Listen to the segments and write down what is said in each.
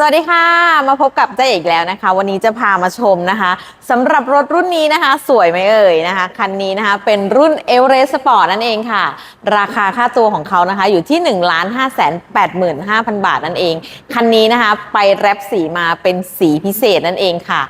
สวัสดีค่ะ มาพบกับเจ๊อีกแล้วนะคะ วันนี้จะพามาชมนะคะสำหรับรถรุ่นนี้นะคะ สวยไหมเอ่ยนะคะ คันนี้นะคะ เป็นรุ่น e v e r e s t Sport นั่นเองค่ะ ราคาค่าตัวของเขานะคะ อยู่ที่ 1 5 8 5 0 0 0 บาทนั่นเอง คันนี้นะคะ ไปแรปสีมาเป็นสีพิเศษนั่นเองค่ะ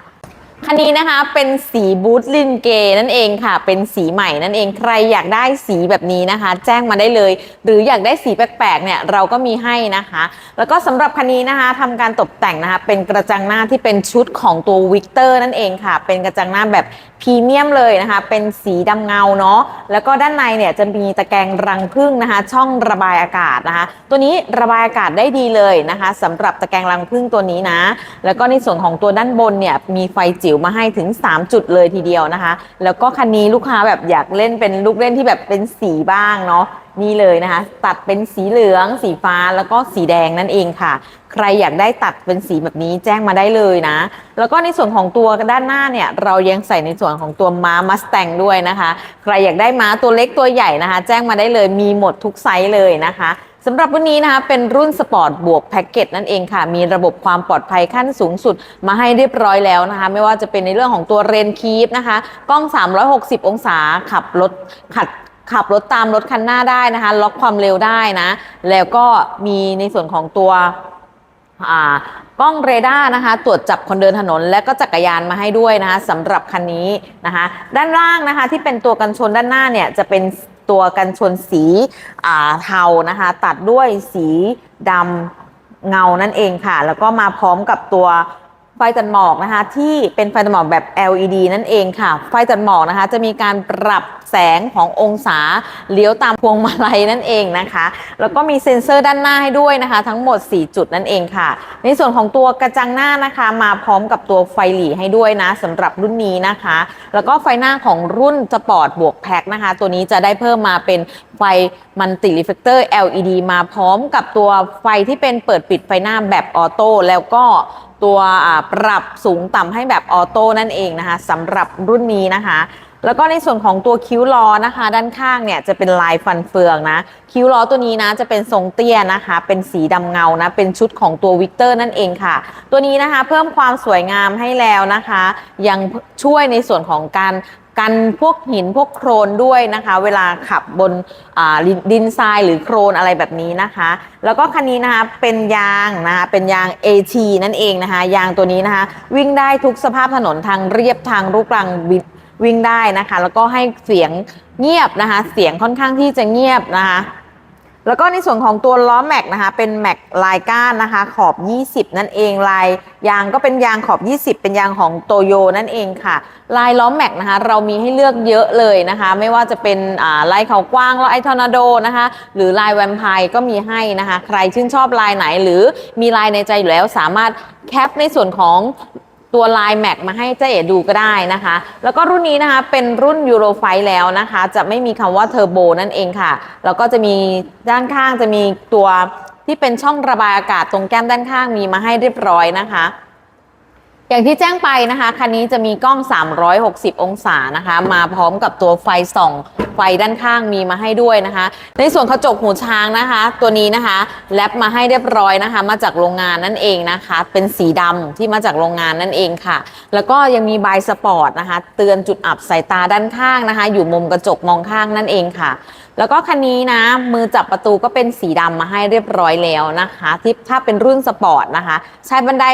คันนี้นะคะเป็นสีบูทลินเกนั่นเองค่ะ เป็นสีใหม่นั่นเองใครอยากได้สีแบบนี้นะคะ แจ้งมาได้เลย หรืออยากได้สีแปลกๆเนี่ยเราก็มีให้นะคะ แล้วก็สำหรับคันนี้นะคะทำการตกแต่งนะคะ เป็นกระจังหน้าที่เป็นชุดของตัววิกเตอร์นั่นเองค่ะ เป็นกระจังหน้าแบบพรีเมียมเลยนะคะ เป็นสีดำเงาเนาะแล้วก็ด้านในเนี่ยจะมีตะแกรงรังผึ้งนะคะ ช่องระบายอากาศนะคะ ตัวนี้ระบายอากาศได้ดีเลยนะคะสำหรับตะแกรงรังผึ้งตัวนี้นะ แล้วก็ในส่วนของตัวด้านบนเนี่ยมีไฟจิวมาให้ถึง 3 จุดเลยทีเดียวนะคะ แล้วก็คันนี้ลูกค้าแบบอยากเล่นเป็นลูกเล่นที่แบบเป็นสีบ้างเนาะนี่เลยนะคะ ตัดเป็นสีเหลือง สีฟ้าแล้วก็สีแดงนั่นเองค่ะ ใครอยากได้ตัดเป็นสีแบบนี้แจ้งมาได้เลยนะ แล้วก็ในส่วนของตัวด้านหน้าเนี่ย เรายังใส่ในส่วนของตัวม้ามัสแตงด้วยนะคะ ใครอยากได้ม้าตัวเล็กตัวใหญ่นะคะ แจ้งมาได้เลยมีหมดทุกไซส์เลยนะคะ สำหรับวันนี้นะคะเป็นรุ่นสปอร์ตบวกแพ็กเกจนั่นเองค่ะ มีระบบความปลอดภัยขั้นสูงสุดมาให้เรียบร้อยแล้วนะคะ ไม่ว่าจะเป็นในเรื่องของตัวเรนคีฟนะคะ กล้อง 360 องศาขับรถขัดขับรถตามรถคันหน้าได้นะคะ ล็อกความเร็วได้นะ แล้วก็มีในส่วนของตัวอ่ากล้องเรดาร์นะคะ ตรวจจับคนเดินถนน และก็จักรยานมาให้ด้วยนะคะสำหรับคันนี้นะคะ ด้านล่างนะคะที่เป็นตัวกันชนด้านหน้าเนี่ยจะเป็น ตัวกันชนสีเทานะคะ ตัดด้วยสีดำเงานั่นเองค่ะ แล้วก็มาพร้อมกับตัว ไฟตัดหมอกนะคะที่เป็นไฟตัดหมอกแบบ LED นั่นเองค่ะ ไฟตัดหมอกนะคะจะมีการปรับแสงขององศาเลี้ยวตามพวงมาลัยนั่นเองนะคะ แล้วก็มีเซ็นเซอร์ด้านหน้าให้ด้วยนะคะ ทั้งหมด 4 จุดนั่นเองค่ะ ในส่วนของตัวกระจังหน้านะคะ มาพร้อมกับตัวไฟหลีให้ด้วยนะสำหรับรุ่นนี้นะคะ แล้วก็ไฟหน้าของรุ่นสปอร์ตบวกแพ็คนะคะ ตัวนี้จะได้เพิ่มมาเป็นไฟมันติรีเฟกเตอร์ LED มาพร้อมกับตัวไฟที่เป็นเปิดปิดไฟหน้าแบบออโต้แล้วก็ ตัวปรับสูงต่ำให้แบบออโต้นั่นเองนะคะสำหรับรุ่นนี้นะคะ แล้วก็ในส่วนของตัวคิ้วล้อนะคะ ด้านข้างเนี่ยจะเป็นลายฟันเฟืองนะ คิ้วล้อตัวนี้นะจะเป็นทรงเตี้ยนะคะ เป็นสีดำเงานะเป็นชุดของตัววิกเตอร์นั่นเองค่ะ ตัวนี้นะคะเพิ่มความสวยงามให้แล้วนะคะ ยังช่วยในส่วนของการ กันพวกหินพวกโครนด้วยนะคะ เวลาขับบนดินทรายหรือโครนอะไรแบบนี้นะคะ แล้วก็คันนี้นะคะเป็นยางนะคะเป็นยาง AT นั่นเองนะคะยางตัวนี้นะคะ วิ่งได้ทุกสภาพถนนทางเรียบทางลูกรังวิวิ่งได้นะคะ แล้วก็ให้เสียงเงียบนะคะ เสียงค่อนข้างที่จะเงียบนะคะ แล้วก็ในส่วนของตัวล้อแม็กนะคะเป็นแม็กลายก้านนะคะขอบ 20 นั่นเองลายยางก็เป็นยางขอบ 20 เป็นยางของโตโยนั่นเองค่ะ ลายล้อแม็กนะคะเรามีให้เลือกเยอะเลยนะคะ ไม่ว่าจะเป็นลายเขากว้างลายทอร์นาโดนะคะ หรือลายแวมไพร์ก็มีให้นะคะ ใครชื่นชอบลายไหนหรือมีลายในใจอยู่แล้วสามารถแคปในส่วนของ ตัวลายแม็กมาให้เจ๊เอ๋ดูก็ได้นะคะ แล้วก็รุ่นนี้นะคะเป็นรุ่นยูโรไฟแล้วนะคะ จะไม่มีคำว่าเทอร์โบนั่นเองค่ะ แล้วก็จะมีด้านข้างจะมีตัวที่เป็นช่องระบายอากาศตรงแก้มด้านข้างมีมาให้เรียบร้อยนะคะ อย่างที่แจ้งไปนะคะ คันนี้จะมีกล้อง 360 องศานะคะ มาพร้อมกับตัวไฟส่อง ไฟด้านข้างมีมาให้ด้วยนะคะ ในส่วนกระจกหูช้างนะคะ ตัวนี้นะคะแลปมาให้เรียบร้อยนะคะ มาจากโรงงานนั่นเองนะคะ เป็นสีดำที่มาจากโรงงานนั่นเองค่ะ แล้วก็ยังมีบายสปอร์ตนะคะ เตือนจุดอับสายตาด้านข้างนะคะ อยู่มุมกระจกมองข้างนั่นเองค่ะ แล้วก็คันนี้นะมือจับประตูก็เป็นสีดำมาให้เรียบร้อยแล้วนะคะที่ถ้าเป็นรุ่นสปอร์ตนะคะชายบันได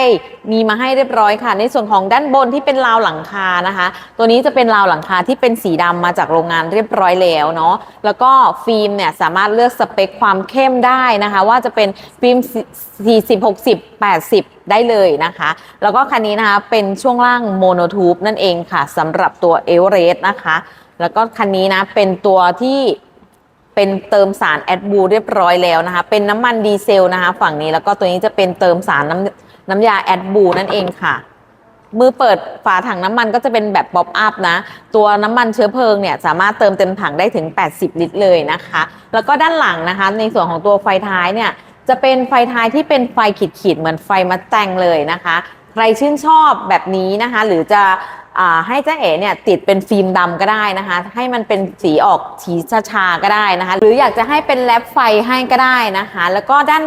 มีมาให้เรียบร้อยค่ะ ในส่วนของด้านบนที่เป็นราวหลังคานะคะ ตัวนี้จะเป็นราวหลังคาที่เป็นสีดำมาจากโรงงานเรียบร้อยแล้วเนาะแล้วก็ฟิล์มเนี่ยสามารถเลือกสเปคความเข้มได้นะคะ ว่าจะเป็นฟิล์ม 40 60 80 ได้เลยนะคะ แล้วก็คันนี้นะคะเป็นช่วงล่างโมโนทูบนั่นเองค่ะสำหรับตัวเอเวอเรสต์นะคะ แล้วก็คันนี้นะเป็นตัวที่ เป็นเติมสารแอดบูเรียบร้อยแล้วนะคะ เป็นน้ำมันดีเซลนะคะ ฝั่งนี้แล้วก็ตัวนี้จะเป็นเติมสารน้ำน้ำยาแอดบูนั่นเองค่ะมือเปิดฝาถังน้ำมันก็จะเป็นแบบป๊อปอัพนะ ตัวน้ำมันเชื้อเพลิงเนี่ยสามารถเติมเต็มถังได้ถึง 80 ลิตรเลยนะคะ แล้วก็ด้านหลังนะคะ ในส่วนของตัวไฟท้ายเนี่ยจะเป็นไฟท้ายที่เป็นไฟขีดๆเหมือนไฟมาแต่งเลยนะคะ ใครชื่นชอบแบบนี้นะคะ หรือจะ ให้เจ๊เอ๋เนี่ยติดเป็นฟิล์มดำก็ได้นะคะ ให้มันเป็นสีออกสีชาๆก็ได้นะคะ หรืออยากจะให้เป็นแรปไฟให้ก็ได้นะคะ แล้วก็ด้าน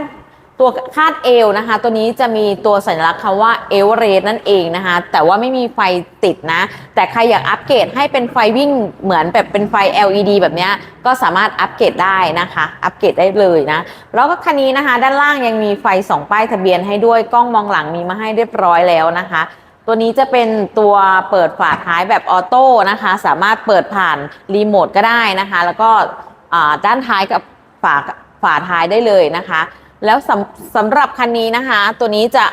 ตัวคาดเอวนะคะ ตัวนี้จะมีตัวสัญลักษณ์คำว่าเอลเรสนั่นเองนะคะ แต่ว่าไม่มีไฟติดนะ แต่ใครอยากอัปเกรดให้เป็นไฟวิ่งเหมือนแบบเป็นไฟ LED แบบนี้ก็สามารถอัปเกรดได้นะคะ อัปเกรดได้เลยนะ แล้วก็คันนี้นะคะ ด้านล่างยังมีไฟสองป้ายทะเบียนให้ด้วยกล้องมองหลังมีมาให้เรียบร้อยแล้วนะคะ ตัวนี้จะเป็นตัวเปิดฝาท้ายแบบออโต้นะคะ สามารถเปิดผ่านรีโมทก็ได้นะคะ แล้วก็ด้านท้ายกับฝาฝาท้ายได้เลยนะคะ แล้วสำสำหรับคันนี้นะคะ ตัวนี้จะ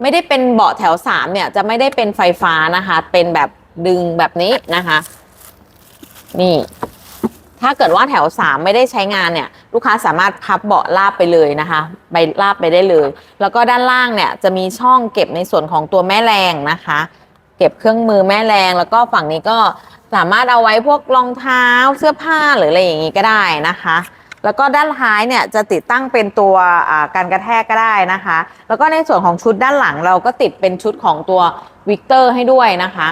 ไม่ได้เป็นเบาะแถว 3 เนี่ย จะไม่ได้เป็นไฟฟ้านะคะ เป็นแบบดึงแบบนี้นะคะ นี่ ถ้าเกิดว่าแถว 3 ไม่ได้ใช้งานเนี่ย ลูกค้าสามารถพับเบาะลาบไปเลยนะคะไปลาบไปได้เลย แล้วก็ด้านล่างเนี่ยจะมีช่องเก็บในส่วนของตัวแม่แรงนะคะ เก็บเครื่องมือแม่แรง แล้วก็ฝั่งนี้ก็สามารถเอาไว้พวกรองเท้าเสื้อผ้าหรืออะไรอย่างนี้ก็ได้นะคะ แล้วก็ด้านท้ายเนี่ยจะติดตั้งเป็นตัวการกระแทกก็ได้นะคะ แล้วก็ในส่วนของชุดด้านหลังเราก็ติดเป็นชุดของตัววิกเตอร์ให้ด้วยนะคะ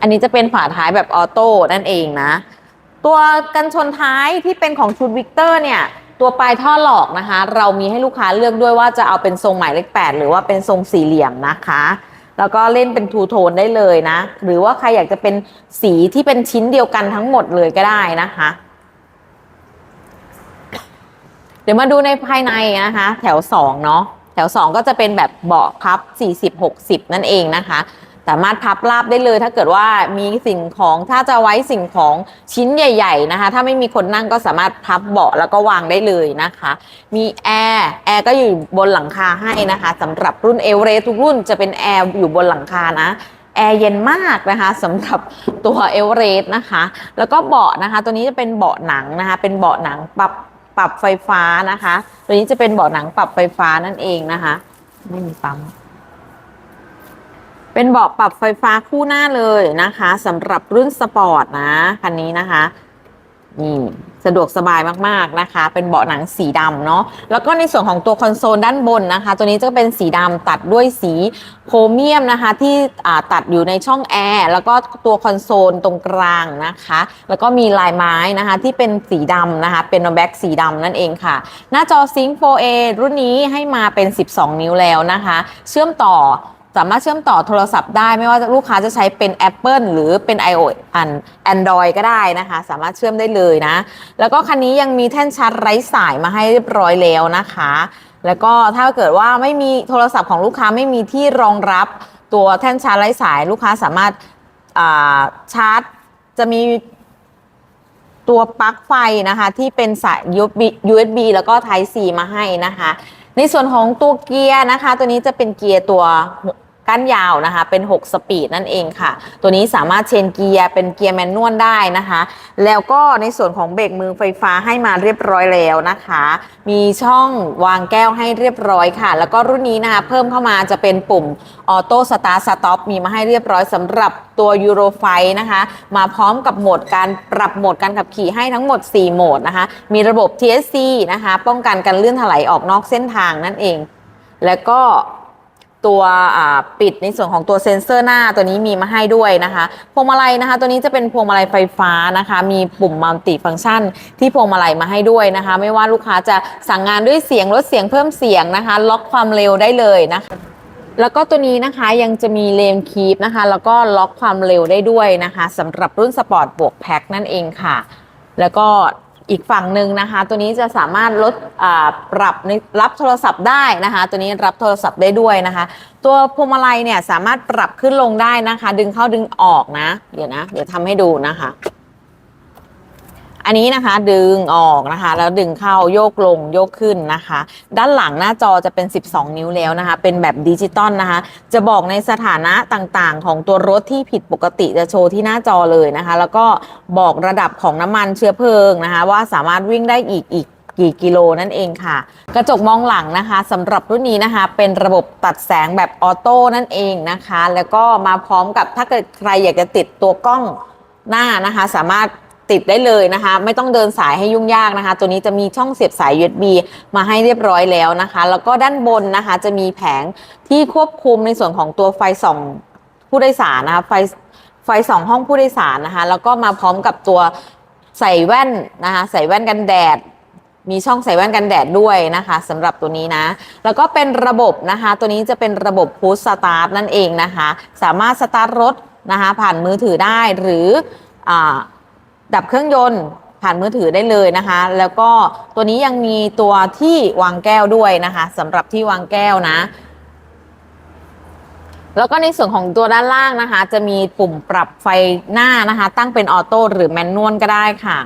อันนี้จะเป็นฝาท้ายแบบออโต้นั่นเองนะ ตัวกันชนท้ายที่เป็นของชุดวิกเตอร์เนี่ย ตัวปลายท่อหลอกนะคะ เรามีให้ลูกค้าเลือกด้วยว่าจะเอาเป็นทรงหมายเลขแปดหรือว่าเป็นทรงสี่เหลี่ยมนะคะ แล้วก็เล่นเป็นทูโทนได้เลยนะ หรือว่าใครอยากจะเป็นสีที่เป็นชิ้นเดียวกันทั้งหมดเลยก็ได้นะคะ เดี๋ยวมาดูในภายในนะคะ แถว2เนาะแถว 2 ก็จะเป็นแบบเบาะพับ 40 60 นั่นเองนะคะ สามารถพับราบได้เลย ถ้าเกิดว่ามีสิ่งของถ้าจะไว้สิ่งของชิ้นใหญ่ ๆนะคะ ถ้าไม่มีคนนั่งก็สามารถพับเบาะแล้วก็วางได้เลยนะคะ มีแอร์แอร์ก็อยู่บนหลังคาให้นะคะสำหรับรุ่นเอเวอเรสทุกรุ่นจะเป็นแอร์อยู่บนหลังคานะแอร์เย็นมากนะคะสำหรับตัวเอเวอเรสนะคะ แล้วก็เบาะนะคะ ตัวนี้จะเป็นเบาะหนังนะคะ เป็นเบาะหนังปรับปรับไฟฟ้านะคะ ตัวนี้จะเป็นเบาะหนังปรับไฟฟ้านั่นเองนะคะ ไม่มีปั๊ม เป็นเบาะปรับไฟฟ้าคู่หน้าเลยนะคะสำหรับรุ่นสปอร์ตนะคันนี้นะคะนี่สะดวกสบายมากๆนะคะ เป็นเบาะหนังสีดำเนาะแล้วก็ในส่วนของตัวคอนโซลด้านบนนะคะ ตัวนี้จะเป็นสีดำตัดด้วยสีโครเมียมนะคะ ที่ตัดอยู่ในช่องแอร์แล้วก็ตัวคอนโซลตรงกลางนะคะ แล้วก็มีลายไม้นะคะ ที่เป็นสีดำนะคะ เป็นแบ็กสีดำนั่นเองค่ะ หน้าจอ Sync 4A รุ่นนี้ให้มาเป็น 12 นิ้วแล้วนะคะ เชื่อมต่อ สามารถเชื่อมต่อโทรศัพท์ได้ไม่ว่าลูกค้าจะใช้เป็น Apple หรือเป็น iOS อัน Android ก็ได้นะคะ สามารถเชื่อมได้เลยนะ แล้วก็คันนี้ยังมีแท่นชาร์จไร้สายมาให้เรียบร้อยแล้วนะคะ แล้วก็ถ้าเกิดว่าไม่มีโทรศัพท์ของลูกค้าไม่มีที่รองรับตัวแท่นชาร์จไร้สายลูกค้าสามารถาชาร์จจะมีตัวปลั๊กไฟนะคะ ที่เป็นสาย USB แล้วก็ Type C มาให้นะคะ ในส่วนของตัวเกียร์นะคะ ตัวนี้จะเป็นเกียร์ตัว ก้านยาวนะคะ เป็น 6 สปีดนั่นเองค่ะ ตัวนี้สามารถเชนเกียร์เป็นเกียร์แมนนวลได้นะคะ แล้วก็ในส่วนของเบรกมือไฟฟ้าให้มาเรียบร้อยแล้วนะคะ มีช่องวางแก้วให้เรียบร้อยค่ะ แล้วก็รุ่นนี้นะคะ เพิ่มเข้ามาจะเป็นปุ่มออโต้สตาร์สต็อปมีมาให้เรียบร้อยสำหรับตัวยูโรไฟนะคะ มาพร้อมกับโหมดการปรับโหมดการขับขี่ให้ทั้งหมด 4 โหมดนะคะ มีระบบ TSC นะคะ ป้องกันการเลื่อนถลายออกนอกเส้นทางนั่นเอง แล้วก็ ตัวปิดในส่วนของตัวเซ็นเซอร์หน้าตัวนี้มีมาให้ด้วยนะคะพวงมาลัยนะคะ ตัวนี้จะเป็นพวงมาลัยไฟฟ้านะคะ มีปุ่มมัลติฟังก์ชัน ที่พวงมาลัยมาให้ด้วยนะคะ ไม่ว่าลูกค้าจะสั่งงานด้วยเสียงลดเสียงเพิ่มเสียงนะคะ ล็อกความเร็วได้เลยนะคะแล้วก็ตัวนี้นะคะยังจะมีเลนคีปนะคะ แล้วก็ล็อกความเร็วได้ด้วยนะคะสำหรับรุ่นสปอร์ตบวกแพ็คนั่นเองค่ะ แล้วก็ อีกฝั่งหนึ่งนะคะ ตัวนี้จะสามารถลดปรับรับโทรศัพท์ได้นะคะ ตัวนี้รับโทรศัพท์ได้ด้วยนะคะ ตัวพวงมาลัยเนี่ยสามารถปรับขึ้นลงได้นะคะ ดึงเข้าดึงออกนะ เดี๋ยวนะ เดี๋ยวทำให้ดูนะคะ อันนี้นะคะดึงออกนะคะ แล้วดึงเข้าโยกลงโยกขึ้นนะคะ ด้านหลังหน้าจอจะเป็น 12 นิ้วแล้วนะคะ เป็นแบบดิจิตอลนะคะ จะบอกในสถานะต่างๆ ของตัวรถที่ผิดปกติจะโชว์ที่หน้าจอเลยนะคะ แล้วก็บอกระดับของน้ำมันเชื้อเพลิงนะคะ ว่าสามารถวิ่งได้อีกอีกกี่กิโลนั่นเองค่ะ กระจกมองหลังนะคะสำหรับรุ่นนี้นะคะ เป็นระบบตัดแสงแบบออโต้นั่นเองนะคะ แล้วก็มาพร้อมกับถ้าเกิดใครอยากจะติดตัวกล้องหน้านะคะ สามารถ ติดได้เลยนะคะ ไม่ต้องเดินสายให้ยุ่งยากนะคะ ตัวนี้จะมีช่องเสียบสาย USB มาให้เรียบร้อยแล้วนะคะ แล้วก็ด้านบนนะคะ จะมีแผงที่ควบคุมในส่วนของตัวไฟส่องผู้โดยสารนะคะไฟไฟส่องห้องผู้โดยสารนะคะ แล้วก็มาพร้อมกับตัวใส่แว่นนะคะ ใส่แว่นกันแดด มีช่องใส่แว่นกันแดดด้วยนะคะสำหรับตัวนี้นะ แล้วก็เป็นระบบนะคะ ตัวนี้จะเป็นระบบพุชสตาร์ทนั่นเองนะคะ สามารถสตาร์ทรถนะคะ ผ่านมือถือได้หรืออ ดับเครื่องยนต์ผ่านมือถือได้เลยนะคะ แล้วก็ตัวนี้ยังมีตัวที่วางแก้วด้วยนะคะสำหรับที่วางแก้วนะ แล้วก็ในส่วนของตัวด้านล่างนะคะ จะมีปุ่มปรับไฟหน้านะคะ ตั้งเป็นออโต้หรือแมนนวลก็ได้ค่ะ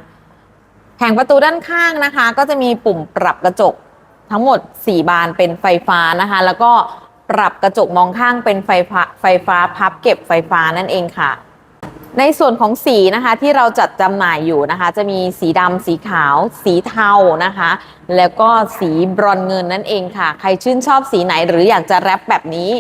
แผงประตูด้านข้างนะคะ ก็จะมีปุ่มปรับกระจกทั้งหมด 4 บานเป็นไฟฟ้านะคะ แล้วก็ปรับกระจกมองข้างเป็นไฟฟ้าไฟฟ้าพับเก็บไฟฟ้านั่นเองค่ะ ในส่วนของสีนะคะที่เราจัดจำหน่ายอยู่นะคะ จะมีสีดำสีขาว สีเทานะคะ แล้วก็สีบรอนเงินนั่นเองค่ะ ใครชื่นชอบสีไหนหรืออยากจะแรปแบบนี้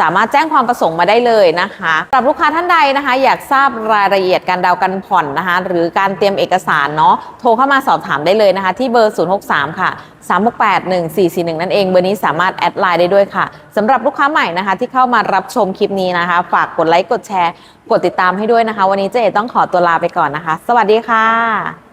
สามารถแจ้งความประสงค์มาได้เลยนะคะสำหรับลูกค้าท่านใดนะคะ อยากทราบรายละเอียดการดาวน์กันผ่อนนะคะ หรือการเตรียมเอกสารเนาะโทรเข้ามาสอบถามได้เลยนะคะ ที่เบอร์ 063 ค่ะ 368 1441 นั่นเองเบอร์นี้สามารถแอดไลน์ได้ด้วยค่ะสำหรับลูกค้าใหม่นะคะ ที่เข้ามารับชมคลิปนี้นะคะ ฝากกดไลค์กดแชร์ กดติดตามให้ด้วยนะคะ วันนี้เจ๊ต้องขอตัวลาไปก่อนนะคะ สวัสดีค่ะ